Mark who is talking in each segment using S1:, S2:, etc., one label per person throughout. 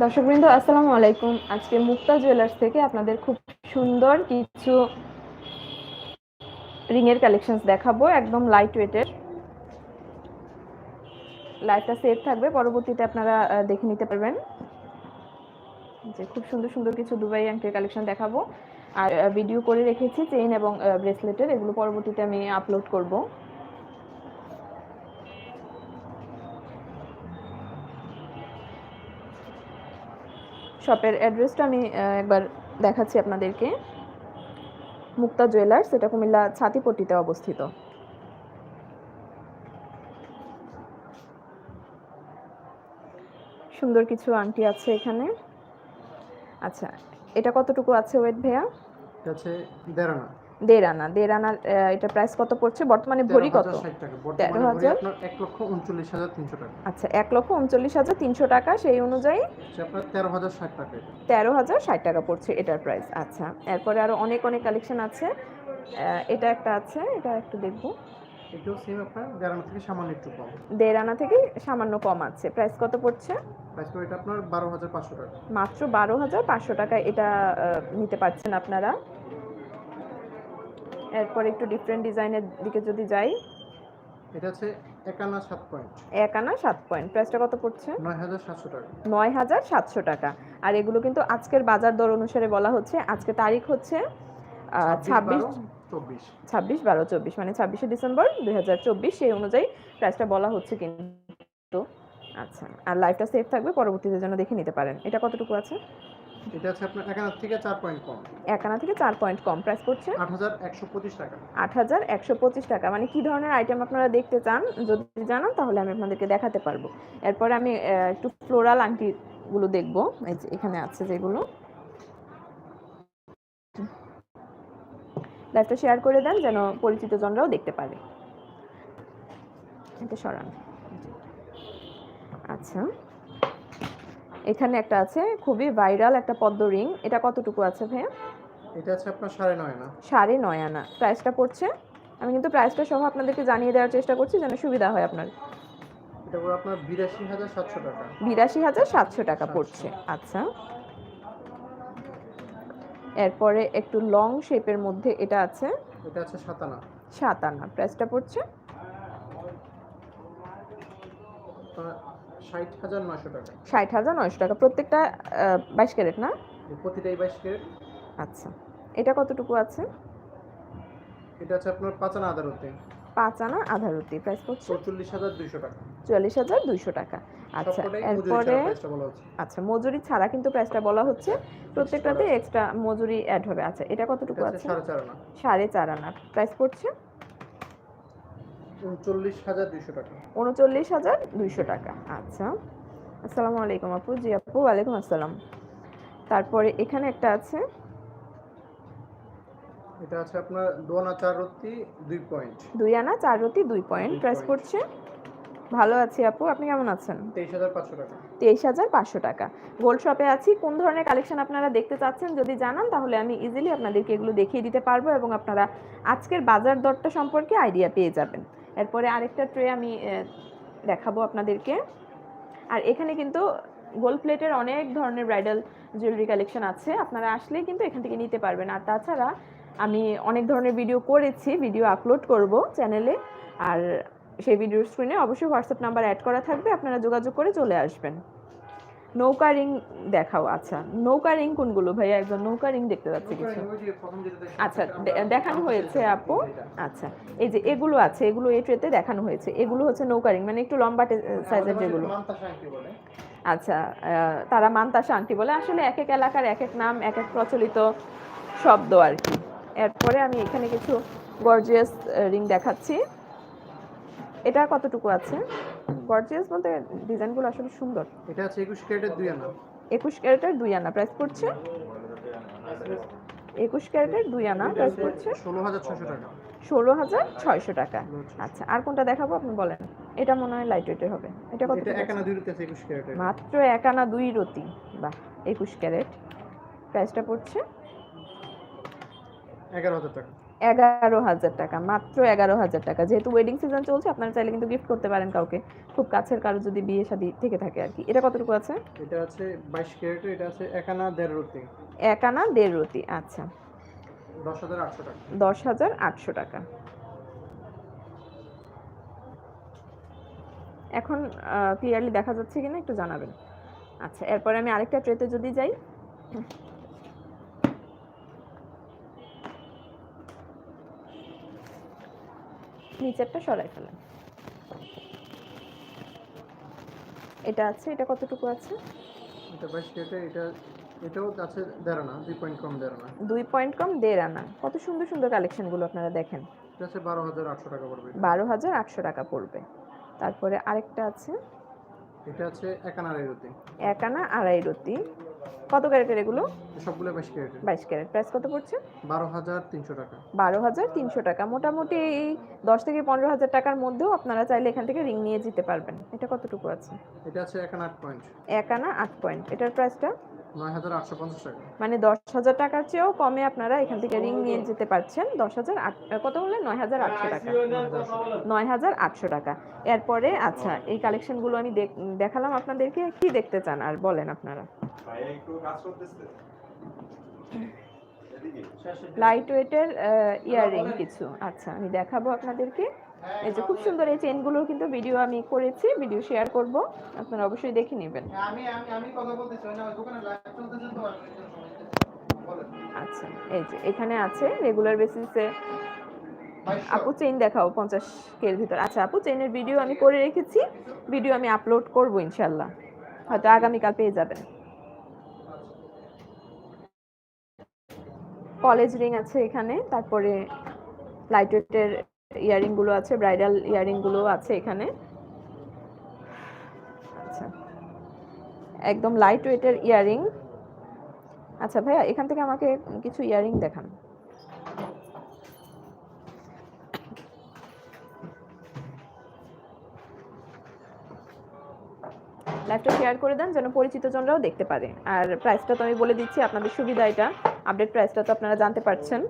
S1: দর্শকবৃন্দ, আসসালামু আলাইকুম। আজকে মুক্তা জুয়েলার্স থেকে আপনাদের খুব সুন্দর কিছু রিং এর কালেকশনস দেখাবো, একদম লাইট ওয়েটের লাইটটা সেভ থাকবে, পরবর্তীতে আপনারা দেখে নিতে পারবেন। যে খুব সুন্দর সুন্দর কিছু দুবাই আংটির কালেকশন দেখাবো। আর ভিডিও করে রেখেছি চেইন এবং ব্রেসলেটের এগুলো পরবর্তীতে আমি আপলোড করব। শপের অ্যাড্রেসটা আমি একবার দেখাচ্ছি আপনাদেরকে। মুক্তা জুয়েলার্স, এটা কুমিল্লা ছাতিপট্টিতে অবস্থিত। সুন্দর কিছু আংটি আছে এখানে। আচ্ছা এটা কতটুকু আছে ওয়েট
S2: এটা হচ্ছে দেড় আনা।
S1: দেড় আনা দেড় আনার এটা প্রাইস কত পড়ছে? বর্তমানে ভরি কত?
S2: 13,060 টাকা।
S1: তেরো হাজার?
S2: আপনার এক লক্ষ উনচল্লিশ হাজার তিনশো টাকা।
S1: আচ্ছা এক লক্ষ উনচল্লিশ হাজার তিনশো টাকা সেই অনুযায়ী
S2: আপনার তেরো হাজার ষাট টাকা
S1: তেরো হাজার ষাট টাকা পড়ছে এটার প্রাইস আচ্ছা এরপরে আরও অনেক অনেক কালেকশন আছে। এটা একটা আছে এটা একটু দেখব।
S2: এটাও সেম আপনার দেড় আনা থেকে সামান্য একটু কম।
S1: দেড় আনা থেকে সামান্য কম আছে। প্রাইস কত পড়ছে?
S2: প্রাইস এটা আপনার বারো হাজার পাঁচশো টাকা।
S1: মাত্র বারো হাজার পাঁচশো টাকায় এটা নিতে পারছেন আপনারা। এরপর একটু ডিফারেন্ট ডিজাইনের দিকে যদি যাই।
S2: এটা হচ্ছে এক আনা সাত পয়েন্ট
S1: এক আনা সাত পয়েন্ট প্রাইসটা কত পড়ছে?
S2: নয় হাজার সাতশো টাকা।
S1: নয় হাজার সাতশো টাকা। আর এগুলো কিন্তু আজকের বাজার দর অনুসারে বলা হচ্ছে। আজকে তারিখ হচ্ছে ছাব্বিশ ছাব্বিশ বারো চব্বিশ। মানে ছাব্বিশে ডিসেম্বর দুই হাজার চব্বিশ। সেই অনুযায়ী প্রাইসটা বলা হচ্ছে কিন্তু। আচ্ছা আর লাইভটা সেভ থাকবে। পরবর্তীতে যেন দেখে নিতে পারেন। এটা কতটুকু আছে?
S2: এটা হচ্ছে আপনার এক থেকে চার পয়েন্ট কম।
S1: এক থেকে চার পয়েন্ট কম। প্রাইস পড়ছে?
S2: আট হাজার একশো পঁচিশ টাকা।
S1: আট হাজার একশো পঁচিশ টাকা। মানে কি ধরনের আইটেম আপনারা দেখতে চান যদি জানান তাহলে আমি আপনাদেরকে দেখাতে পারব। এরপরে আমি একটু ফ্লোরাল আংটিগুলো দেখব। এই যে এখানে আছে যেগুলো। লাইভটা শেয়ার করে দেন যেন পরিচিত জনরাও দেখতে পারে। এটা সরান। আচ্ছা। এখানে একটা আছে খুবই ভাইরাল একটা পদ্ম রিং। এটা কতটুকু আছে ভাইয়া?
S2: এটা হচ্ছে আপনার সাড়ে নয় আনা।
S1: সাড়ে নয় আনা। প্রাইসটা পড়ছে? আমি কিন্তু প্রাইসটা সহ আপনাদেরকে জানিয়ে দেওয়ার চেষ্টা করছি যেন সুবিধা হয় আপনার।
S2: এটা আপনার বিরাশি হাজার সাতশো টাকা।
S1: বিরাশি হাজার সাতশো টাকা পড়ছে। আচ্ছা। এরপরে একটু লং শেপের মধ্যে এটা আছে।
S2: এটা হচ্ছে সাত আনা।
S1: সাত আনা। প্রাইসটা পড়ছে?
S2: ষাট হাজার নয়শো টাকা।
S1: ষাট হাজার নয়শো টাকা। প্রত্যেকটা বাইশ ক্যারেট না?
S2: প্রতিটাই বাইশ ক্যারেট।
S1: আচ্ছা। এটা কতটুকু আছে?
S2: এটা হচ্ছে আপনার পাঁচ আনা আদারতে
S1: পাঁচ আনা প্রাইস পড়ছে
S2: চৌচল্লিশ হাজার দুইশো টাকা।
S1: চুয়াল্লিশ হাজার দুইশো টাকা। আচ্ছা
S2: মজুরি
S1: এরপরে আচ্ছা মজুরি ছাড়া কিন্তু প্রাইসটা বলা হচ্ছে। প্রত্যেকটাতে এক্সট্রা মজুরি অ্যাড হবে। আচ্ছা এটা কতটুকু আছে?
S2: সাড়ে চার আনা।
S1: সাড়ে চার আনা। প্রাইস পড়ছে
S2: উনচল্লিশ হাজার দুইশো টাকা।
S1: উনচল্লিশ হাজার দুইশো টাকা। আচ্ছা। আসসালামু আলাইকুম আপু। জি আপু ওয়ালাইকুম আসসালাম। তারপরে এখানে একটা আছে।
S2: এটা আছে আপনার দোয়ানা চার রত্তি দুই পয়েন্ট।
S1: দুই আনা চার রতি দুই পয়েন্ট। প্রাইস। পড়ছে ভালো আছি আপু। আপনি কেমন আছেন?
S2: তেইশ হাজার পাঁচশো টাকা।
S1: তেইশ হাজার পাঁচশো টাকা। গোল্ড শপে আছি। কোন ধরনের কালেকশন আপনারা দেখতে চাচ্ছেন যদি জানান তাহলে আমি ইজিলি আপনাদেরকে এগুলো দেখিয়ে দিতে পারব এবং আপনারা আজকের বাজার দরটা সম্পর্কে আইডিয়া পেয়ে যাবেন। এরপরে আরেকটা ট্রে আমি দেখাবো আপনাদেরকে। আর এখানে কিন্তু গোল্ড প্লেটের অনেক ধরনের ব্রাইডাল জুয়েলারি কালেকশন আছে। আপনারা আসলে কিন্তু এখান থেকে নিতে পারবেন। আর তাছাড়া আমি অনেক ধরনের ভিডিও করেছি ভিডিও আপলোড করব চ্যানেলে আর সেই ভিডিওর স্ক্রিনে অবশ্যই হোয়াটসঅ্যাপ নাম্বার অ্যাড করা থাকবে। আপনারা যোগাযোগ করে চলে আসবেন। নৌকা রিং দেখাও আচ্ছা। নৌকা রিং কোনগুলো ভাইয়া? একজন নৌকা রিং দেখতে পাচ্ছি কিছু। আচ্ছা দেখানো হয়েছে আপু? আচ্ছা এই যে এগুলো আছে এগুলো এই ট্রেতে দেখানো হয়েছে। এগুলো হচ্ছে নৌকা রিং মানে একটু লম্বা সাইজের যেগুলো। আচ্ছা তারা মান্তাসা আংটি বলে। আসলে এক এক এলাকার এক এক নাম এক এক প্রচলিত শব্দ আর কি। এরপরে আমি এখানে কিছু গর্জিয়াস রিং দেখাচ্ছি। এটা কতটুকু আছে? গর্জিয়াস বলতে ডিজাইনগুলো আসলে সুন্দর।
S2: এটা আছে একুশ ক্যারেটের দুই আনা।
S1: একুশ ক্যারেটের দুই আনা। প্রাইস পড়ছে? একুশ ক্যারেটের দুই আনা। প্রাইস পড়ছে?
S2: ষোলো হাজার ছশো টাকা।
S1: ষোলো হাজার ছয়শো টাকা। আচ্ছা আর কোনটা দেখাবো আপনি বলেন? এটা মনে হয় লাইট ওয়েটের হবে। এটা কত
S2: এটা এক আনা দুই রুটি আছে একুশ ক্যারেটের।
S1: মাত্র এক আনা দুই রতি বাহ একুশ ক্যারেট। প্রাইসটা পড়ছে?
S2: এগারো হাজার টাকা।
S1: এগারো হাজার টাকা মাত্র এগারো হাজার টাকা। যেহেতু ওয়েডিং সিজন চলছে আপনারা চাইলে কিন্তু গিফট করতে পারেন কাউকে। খুব কাছের কারও যদি বিয়ে শাদী থেকে থাকে আর কি। এটা কতটুকু আছে?
S2: এটা আছে বাইশ ক্যারেটের এটা আছে এক আনা দেড় রুটি।
S1: এক আনা দেড় রতি আচ্ছা।
S2: দশ হাজার আটশো টাকা।
S1: দশ হাজার আটশো টাকা। এখন ক্লিয়ারলি দেখা যাচ্ছে কিনা একটু জানাবেন। আচ্ছা এরপরে আমি আরেকটা ট্রেতে যদি যাই। নিচেরটা সরাই ফেলেন। এটা আছে এটা কতটুকু আছে?
S2: এটা বাইশ ক্যারেটের এটা এটাও আছে দেড় আনা দুই পয়েন্ট কম দেড় আনা।
S1: দুই পয়েন্ট কম দেড় আনা। কত সুন্দর সুন্দর কালেকশনগুলো আপনারা দেখেন।
S2: এটা আছে বারো হাজার আটশো টাকা পড়বে।
S1: বারো হাজার আটশো টাকা পড়বে। তারপরে আরেকটা আছে।
S2: এটা আছে এক আনার রুটি।
S1: এক আনা আড়াই রতি কত ক্যারেটের এগুলো?
S2: সবগুলো বাইশ ক্যারেটের।
S1: বাইশ ক্যারেট। প্রাইস কত পড়ছে?
S2: বারো হাজার তিনশো টাকা।
S1: বারো হাজার তিনশো টাকা। মোটামুটি এই দশ থেকে পনেরো হাজার টাকার মধ্যেও আপনারা চাইলে এখান থেকে রিং নিয়ে যেতে পারবেন। এটা কতটুকু আছে?
S2: এটা আছে এক আনা আট পয়েন্ট।
S1: এক আনা আট পয়েন্ট। এটার প্রাইসটা? মানে দশ হাজার টাকার চেয়েও কমে আপনারা এখান থেকে রিং নিয়ে যেতে পারছেন। দশ হাজার কত বললেন নয় হাজার আটশো টাকা। নয় হাজার আটশো টাকা। এরপরে আচ্ছা এই কালেকশনগুলো আমি দেখ- দেখালাম আপনাদেরকে। কি দেখতে চান? আর বলেন আপনারা। লাইট ওয়েটের ইয়াররিং কিছু। আচ্ছা আমি দেখাবো আপনাদেরকে। এই যে খুব সুন্দর এই চেনগুলোর কিন্তু ভিডিও আমি করেছি ভিডিও শেয়ার করব। আপনারা অবশ্যই দেখে নেবেন।
S2: আমি আমি আমি কথা বলতেছি না দোকানে লাইভ চলতেছে তো
S1: আচ্ছা এই যে এখানে আছে রেগুলার বেসিসে আপু চেইন দেখাও পঞ্চাশ কের ভিতর। আচ্ছা আপু চেইনের ভিডিও আমি করে রেখেছি। ভিডিও আমি আপলোড করব ইনশাল্লাহ হয়তো আগামীকাল পেয়ে যাবেন। কলেজ রিং আছে এখানে, তারপরে লাইট ওয়েটের ইয়ারিংগুলো আছে ব্রাইডাল ইয়ারিংগুলো আছে এখানে। আচ্ছা একদম লাইট ওয়েটের ইয়ারিং আচ্ছা ভাইয়া, এখান থেকে আমাকে কিছু ইয়ারিং দেখান। লাইভটা শেয়ার করে দেন, যেন পরিচিত জনরাও দেখতে পারে। আর প্রাইসটা তো আমি বলে দিচ্ছি, আপনাদের সুবিধা এটা। আপডেট প্রাইসটা তো আপনারা জানতে পারছেন।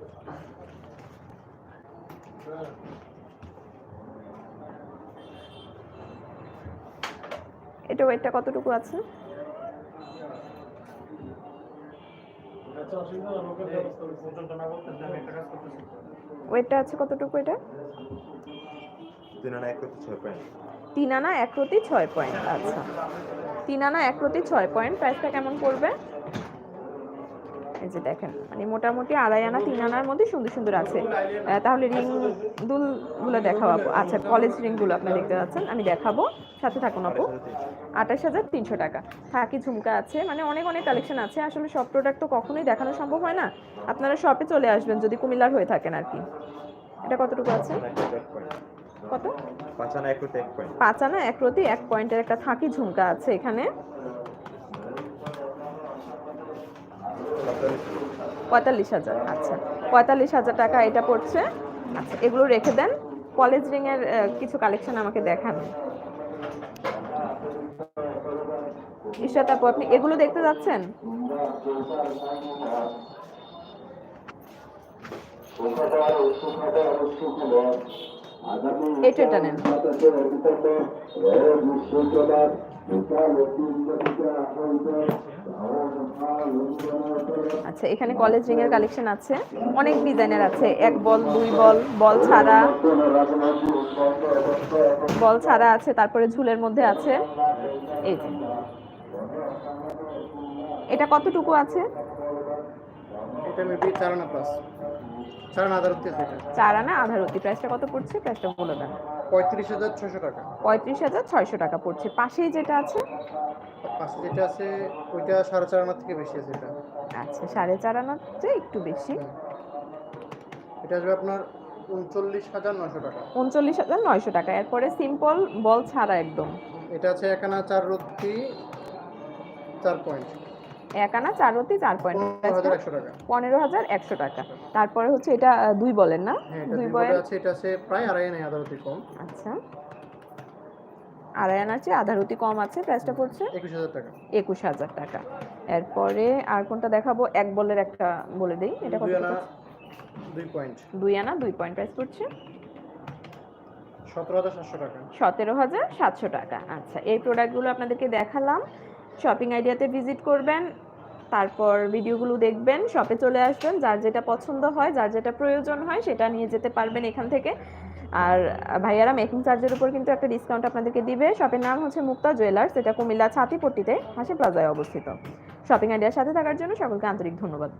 S1: এটা ওয়েটটা কতটুকু আছে? ওয়েটটা আছে কতটুকু এটা?
S3: তিন আনা এক করতে ছয় পয়েন্ট
S1: তিন আনা এক প্রতি ছয় পয়েন্ট আচ্ছা। তিন আনা এক প্রতি ছয় পয়েন্ট প্রাইসটা কেমন পড়বে? এই যে দেখেন মানে মোটামুটি আড়াই আনা তিন আনার মধ্যে সুন্দর সুন্দর আছে। তাহলে রিং দুলগুলো দেখাবো আপু। আচ্ছা কলেজ রিংগুলো আপনি দেখতে পাচ্ছেন আমি দেখাবো। সাথে থাকুন আপু। আঠাশ হাজার তিনশো টাকা। থাকি ঝুমকা আছে মানে অনেক অনেক কালেকশন আছে। আসলে সব প্রোডাক্ট তো কখনোই দেখানো সম্ভব হয় না। আপনারা শপে চলে আসবেন যদি কুমিল্লার হয়ে থাকেন আর কি। এটা কতটুকু আছে? কত?
S3: পাঁচ আনা এক পয়েন্ট
S1: পাঁচ আনা এক প্রতি এক পয়েন্টের একটা থাকি ঝুমকা আছে এখানে। পঁয়তাল্লিশ হাজার আচ্ছা। পঁয়তাল্লিশ হাজার টাকা এটা পড়ছে। আচ্ছা এগুলো রেখে দেন। কলেজ রিং এর আহ, কিছু কালেকশন আমাকে দেখান। ইশরাত আপু আপনি এগুলো দেখতে যাচ্ছেন? এটা নেন। আচ্ছা এখানে কলেজ রিং এর কালেকশন আছে। অনেক ডিজাইনের আছে। এক বল দুই বল বল ছাড়া। বল ছাড়া আছে তারপরে ঝুলের মধ্যে আছে। এই যে। এটা কতটুকু আছে?
S2: এটা মেবি চার আনা প্লাস চার আনা আধার আছে এটা।
S1: চার আনা আধার অতি প্রাইসটা কত পড়ছে? প্রাইসটা বলে দেন
S2: পঁয়ত্রিশ হাজার ছশো টাকা।
S1: পঁয়ত্রিশ হাজার ছয়শো টাকা পড়ছে। পাশেই যেটা আছে?
S2: পাশে যেটা আছে ওইটা সাড়ে চার থেকে বেশি আছে এটা।
S1: আচ্ছা সাড়ে চার আনার চেয়ে একটু বেশি।
S2: এটা আসবে আপনার উনচল্লিশ হাজার নশো টাকা।
S1: উনচল্লিশ হাজার নয়শো টাকা এরপরে সিম্পল বল ছাড়া একদম।
S2: এটা আছে এক আনা চার রত্তি চার পয়েন্ট
S1: এক আনা চার রতি চার পয়েন্ট
S2: পনেরো হাজার একশো টাকা।
S1: তারপরে হচ্ছে এটা দুই বলেন না?
S2: হ্যাঁ
S1: দুই
S2: দুই বলে আছে এটা আছে প্রায় আড়াই কম।
S1: আচ্ছা। আড়াই আনার চেয়ে আধা রতি কম আছে প্রাইসটা পড়ছে
S2: একুশ হাজার টাকা।
S1: এরপরে আর কোনটা দেখাবো? এক বলের একটা বলে দিই এটা কত
S2: দুই আনা দুই পয়েন্ট
S1: প্রাইস পড়ছে। সতেরো হাজার সাতশো টাকা। আচ্ছা এই প্রোডাক্টগুলো আপনাদেরকে দেখালাম। শপিং আইডিয়াতে ভিজিট করবেন তারপর ভিডিওগুলো দেখবেন শপে চলে আসবেন। যার যেটা পছন্দ হয় যার যেটা প্রয়োজন হয় সেটা নিয়ে যেতে পারবেন এখান থেকে। আর ভাইয়ারা মেকিং চার্জের উপর কিন্তু একটা ডিসকাউন্ট আপনাদেরকে দিবে। শপের নাম হচ্ছে মুক্তা জুয়েলার্স এটা কুমিল্লা ছাতিপট্টিতে হাসি প্লাজায় অবস্থিত। শপিং আইডিয়ার সাথে থাকার জন্য সকলকে আন্তরিক ধন্যবাদ।